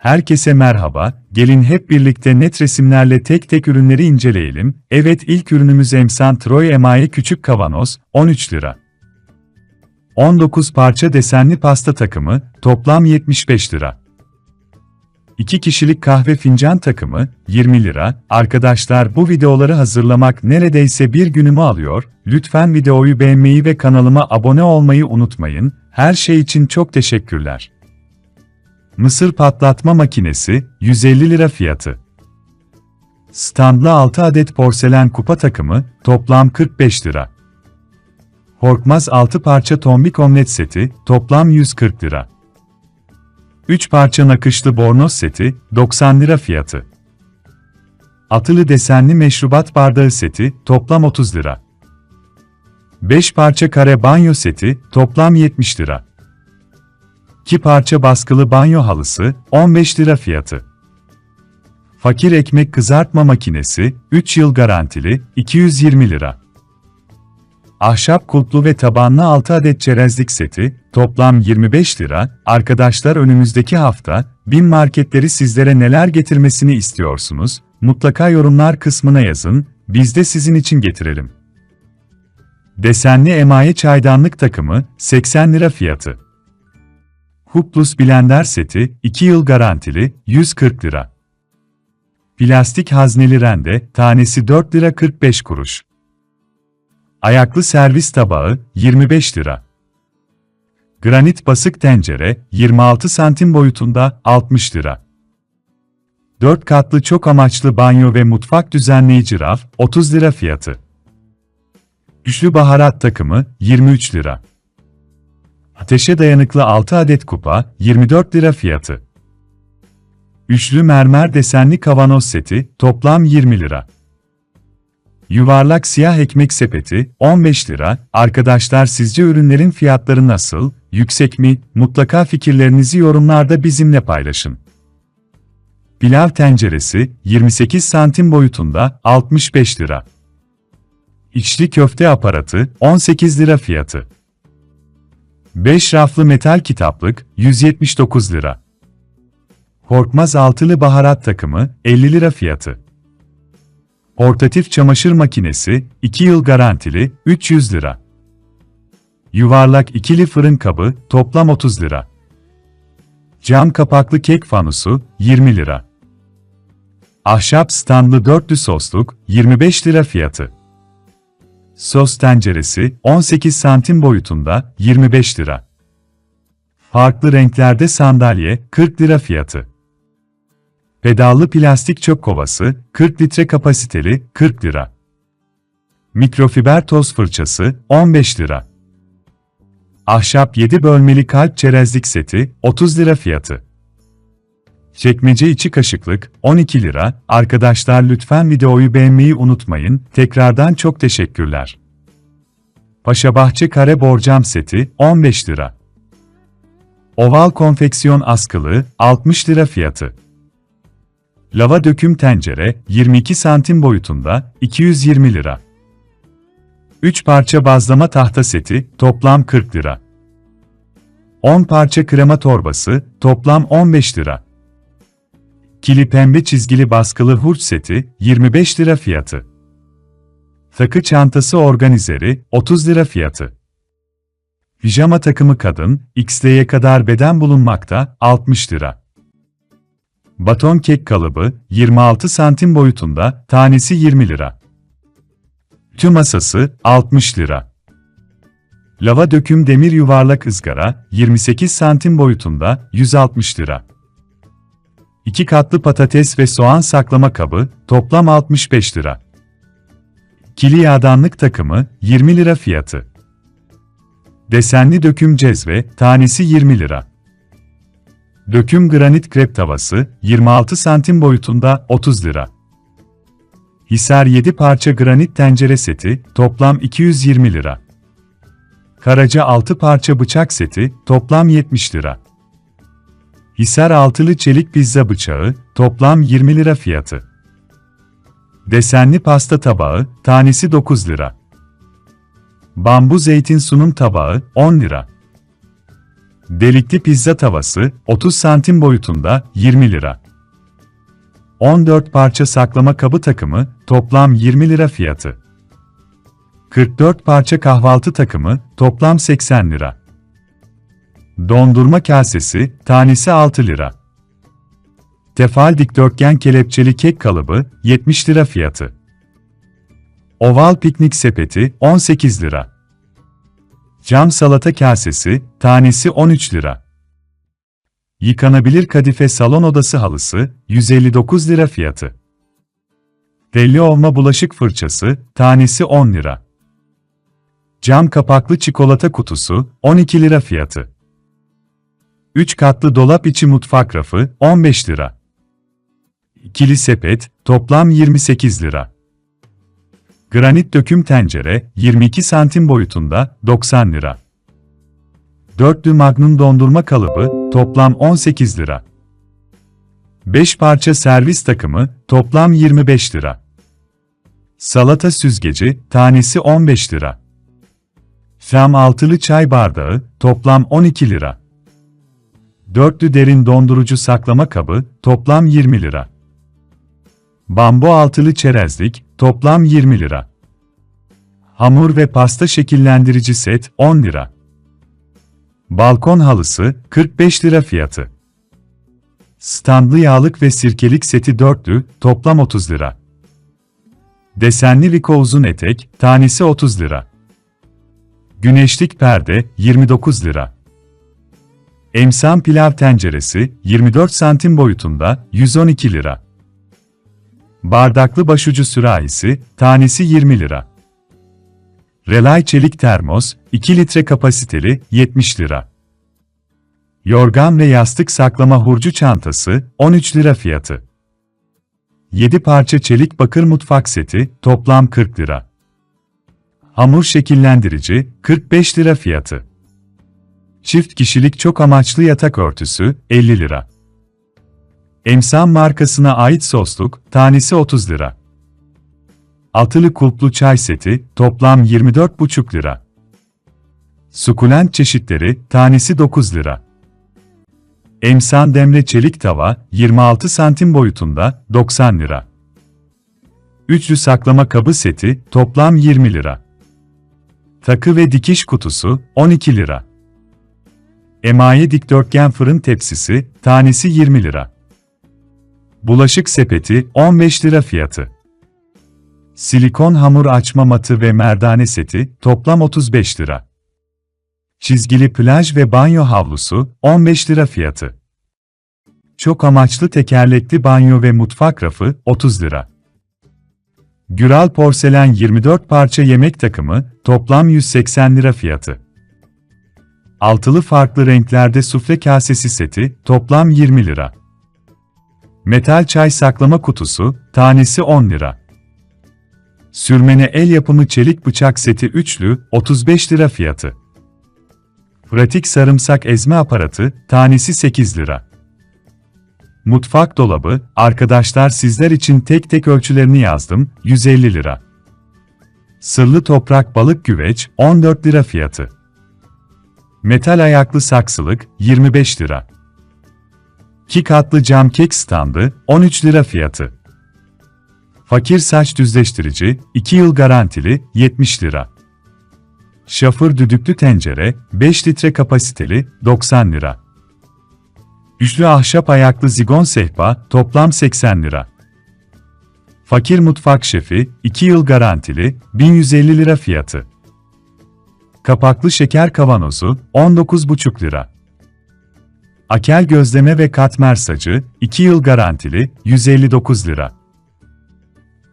Herkese merhaba, gelin hep birlikte net resimlerle tek tek ürünleri inceleyelim. Evet ilk ürünümüz Emsan Troy Emayi Küçük Kavanoz, 13 lira. 19 parça desenli pasta takımı, toplam 75 lira. 2 kişilik kahve fincan takımı, 20 lira. Arkadaşlar bu videoları hazırlamak neredeyse bir günümü alıyor. Lütfen videoyu beğenmeyi ve kanalıma abone olmayı unutmayın. Her şey için çok teşekkürler. Mısır patlatma makinesi, 150 lira fiyatı. Standlı 6 adet porselen kupa takımı, toplam 45 lira. Horkmaz 6 parça tombik omlet seti, toplam 140 lira. 3 parça nakışlı bornoz seti, 90 lira fiyatı. Atılı desenli meşrubat bardağı seti, toplam 30 lira. 5 parça kare banyo seti, toplam 70 lira. 2 parça baskılı banyo halısı, 15 lira fiyatı. Fakir ekmek kızartma makinesi, 3 yıl garantili, 220 lira. Ahşap kulplu ve tabanlı 6 adet çerezlik seti, toplam 25 lira. Arkadaşlar önümüzdeki hafta, bin marketleri sizlere neler getirmesini istiyorsunuz? Mutlaka yorumlar kısmına yazın, biz de sizin için getirelim. Desenli emaye çaydanlık takımı, 80 lira fiyatı. Huplus blender seti, 2 yıl garantili, 140 lira. Plastik hazneli rende, tanesi 4 lira 45 kuruş. Ayaklı servis tabağı, 25 lira. Granit basık tencere, 26 santim boyutunda, 60 lira. 4 katlı çok amaçlı banyo ve mutfak düzenleyici raf, 30 lira fiyatı. Güçlü baharat takımı, 23 lira. Ateşe dayanıklı 6 adet kupa, 24 lira fiyatı. Üçlü mermer desenli kavanoz seti, toplam 20 lira. Yuvarlak siyah ekmek sepeti, 15 lira. Arkadaşlar sizce ürünlerin fiyatları nasıl, yüksek mi? Mutlaka fikirlerinizi yorumlarda bizimle paylaşın. Pilav tenceresi, 28 santim boyutunda, 65 lira. İçli köfte aparatı, 18 lira fiyatı. 5 raflı metal kitaplık, 179 lira. Korkmaz altılı baharat takımı, 50 lira fiyatı. Portatif çamaşır makinesi, 2 yıl garantili, 300 lira. Yuvarlak ikili fırın kabı, toplam 30 lira. Cam kapaklı kek fanusu, 20 lira. Ahşap standlı dörtlü sosluk, 25 lira fiyatı. Sos tenceresi, 18 santim boyutunda, 25 lira. Farklı renklerde sandalye, 40 lira fiyatı. Pedallı plastik çöp kovası, 40 litre kapasiteli, 40 lira. Mikrofiber toz fırçası, 15 lira. Ahşap 7 bölmeli kalp çerezlik seti, 30 lira fiyatı. Çekmece içi kaşıklık, 12 lira. Arkadaşlar lütfen videoyu beğenmeyi unutmayın. Tekrardan çok teşekkürler. Paşabahçe kare borcam seti, 15 lira. Oval konfeksiyon askılı, 60 lira fiyatı. Lava döküm tencere, 22 santim boyutunda, 220 lira. 3 parça bazlama tahta seti, toplam 40 lira. 10 parça krema torbası, toplam 15 lira. Kili pembe çizgili baskılı hurç seti, 25 lira fiyatı. Takı çantası organizeri, 30 lira fiyatı. Pijama takımı kadın, XL'ye kadar beden bulunmakta, 60 lira. Baton kek kalıbı, 26 santim boyutunda, tanesi 20 lira. Tüm masası, 60 lira. Lava döküm demir yuvarlak ızgara, 28 santim boyutunda, 160 lira. 2 katlı patates ve soğan saklama kabı, toplam 65 lira. Kili yağdanlık takımı, 20 lira fiyatı. Desenli döküm cezve, tanesi 20 lira. Döküm granit krep tavası, 26 santim boyutunda, 30 lira. Hisar 7 parça granit tencere seti, toplam 220 lira. Karaca 6 parça bıçak seti, toplam 70 lira. Hisar altılı çelik pizza bıçağı, toplam 20 lira fiyatı. Desenli pasta tabağı, tanesi 9 lira. Bambu zeytin sunum tabağı, 10 lira. Delikli pizza tavası, 30 santim boyutunda, 20 lira. 14 parça saklama kabı takımı, toplam 20 lira fiyatı. 44 parça kahvaltı takımı, toplam 80 lira. Dondurma kasesi, tanesi 6 lira. Tefal dikdörtgen kelepçeli kek kalıbı, 70 lira fiyatı. Oval piknik sepeti, 18 lira. Cam salata kasesi, tanesi 13 lira. Yıkanabilir kadife salon odası halısı, 159 lira fiyatı. Belli olma bulaşık fırçası, tanesi 10 lira. Cam kapaklı çikolata kutusu, 12 lira fiyatı. 3 katlı dolap içi mutfak rafı, 15 lira. İkili sepet, toplam 28 lira. Granit döküm tencere, 22 santim boyutunda, 90 lira. Dörtlü magnum dondurma kalıbı, toplam 18 lira. 5 parça servis takımı, toplam 25 lira. Salata süzgeci, tanesi 15 lira. Flam altılı çay bardağı, toplam 12 lira. Dörtlü derin dondurucu saklama kabı, toplam 20 lira. Bambu altılı çerezlik, toplam 20 lira. Hamur ve pasta şekillendirici set, 10 lira. Balkon halısı, 45 lira fiyatı. Standlı yağlık ve sirkelik seti dörtlü, toplam 30 lira. Desenli Rico uzun etek, tanesi 30 lira. Güneşlik perde, 29 lira. Emsan pilav tenceresi, 24 santim boyutunda, 112 lira. Bardaklı başucu sürahisi, tanesi 20 lira. Relay çelik termos, 2 litre kapasiteli, 70 lira. Yorgan ve yastık saklama hurcu çantası, 13 lira fiyatı. 7 parça çelik bakır mutfak seti, toplam 40 lira. Hamur şekillendirici, 45 lira fiyatı. Çift kişilik çok amaçlı yatak örtüsü, 50 lira. Emsan markasına ait sosluk, tanesi 30 lira. Altılı kulplu çay seti, toplam 24,5 lira. Sukulent çeşitleri, tanesi 9 lira. Emsan demre çelik tava, 26 santim boyutunda, 90 lira. Üçlü saklama kabı seti, toplam 20 lira. Takı ve dikiş kutusu, 12 lira. Emaye dikdörtgen fırın tepsisi, tanesi 20 lira. Bulaşık sepeti, 15 lira fiyatı. Silikon hamur açma matı ve merdane seti, toplam 35 lira. Çizgili plaj ve banyo havlusu, 15 lira fiyatı. Çok amaçlı tekerlekli banyo ve mutfak rafı, 30 lira. Güral porselen 24 parça yemek takımı, toplam 180 lira fiyatı. Altılı farklı renklerde sufle kasesi seti, toplam 20 lira. Metal çay saklama kutusu, tanesi 10 lira. Sürmene el yapımı çelik bıçak seti üçlü, 35 lira fiyatı. Pratik sarımsak ezme aparatı, tanesi 8 lira. Mutfak dolabı, arkadaşlar sizler için tek tek ölçülerini yazdım, 150 lira. Sırlı toprak balık güveç, 14 lira fiyatı. Metal ayaklı saksılık, 25 lira. 2 katlı cam kek standı, 13 lira fiyatı. Fakir saç düzleştirici, 2 yıl garantili, 70 lira. Şafır düdüklü tencere, 5 litre kapasiteli, 90 lira. Üçlü ahşap ayaklı zigon sehpa, toplam 80 lira. Fakir mutfak şefi, 2 yıl garantili, 1150 lira fiyatı. Kapaklı şeker kavanozu, 19,5 lira. Akel gözleme ve katmer sacı, 2 yıl garantili, 159 lira.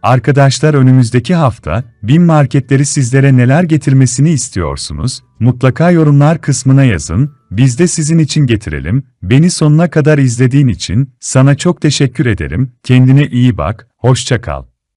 Arkadaşlar önümüzdeki hafta, BİM marketleri sizlere neler getirmesini istiyorsunuz? Mutlaka yorumlar kısmına yazın, biz de sizin için getirelim. Beni sonuna kadar izlediğin için, sana çok teşekkür ederim, kendine iyi bak, hoşça kal.